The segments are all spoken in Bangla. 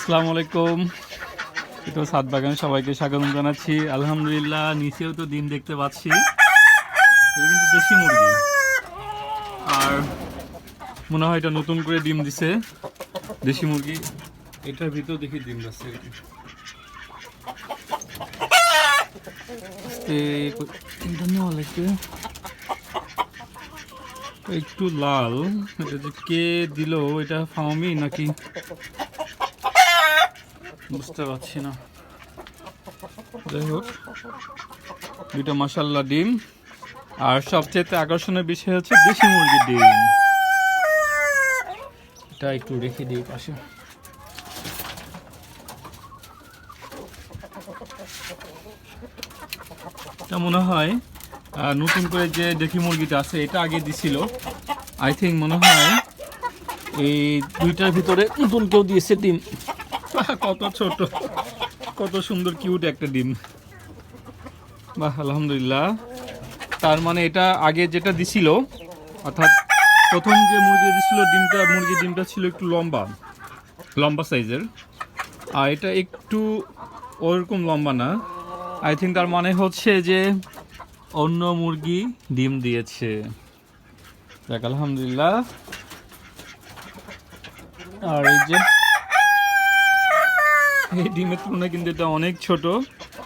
আসসালামু আলাইকুম। তো সাত বাগান সবাইকে স্বাগত জানাচ্ছি। আলহামদুলিল্লাহ, নিচেও তো ডিম দেখতে পাচ্ছি। কিন্তু দেশি মুরগি। আর মনে হয় এটা নতুন করে ডিম দিছে দেশি মুরগি। এটার ভিতর দেখি ডিম ডিমটা একটু লাল। এটা যে কে দিল, এটা ফাউমি নাকি? বুঝতে পারছি না। যাই হোক, দুইটা মাসাল্লা ডিম, আর সবচেয়ে আকর্ষণের বিষয় হচ্ছে দেশি মুরগির ডিম। এটা একটু রেখে দিই পাশে। এটা মনে হয় নতুন করে যে দেশি মুরগিটা আছে, এটা আগে দিছিল। আই থিঙ্ক মনে হয় এই দুইটার ভিতরে নতুন কেউ দিয়েছে ডিম। কত ছোট, কত সুন্দর কিউট একটা ডিম। বাহ, আলহামদুলিল্লাহ। তার মানে এটা আগে যেটা দিছিল, অর্থাৎ প্রথম যে মুরগি দিছিল ডিমটা, মুরগির ডিমটা ছিল একটু লম্বা লম্বা সাইজের আর এটা একটু ওরকম লম্বা না। আই থিঙ্ক তার মানে হচ্ছে যে অন্য মুরগি ডিম দিয়েছে। দেখ, আলহামদুলিল্লাহ। আর এই যে এই ডিমের তুলনায় কিন্তু এটা অনেক ছোট,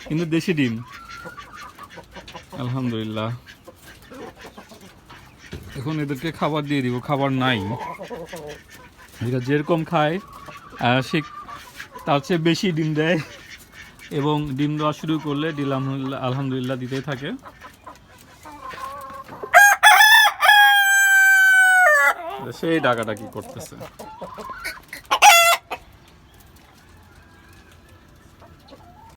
কিন্তু দেশি ডিম। আলহামদুলিল্লাহ। এখন এদেরকে খাবার দিয়ে দিব, খাবার নাই। এরা যেরকম খায় সে তার চেয়ে বেশি ডিম দেয়। এবং ডিম দেওয়া শুরু করলে আলহামদুলিল্লাহ আলহামদুলিল্লাহ দিতেই থাকে। সেই ডাকাটা কি করতেছে।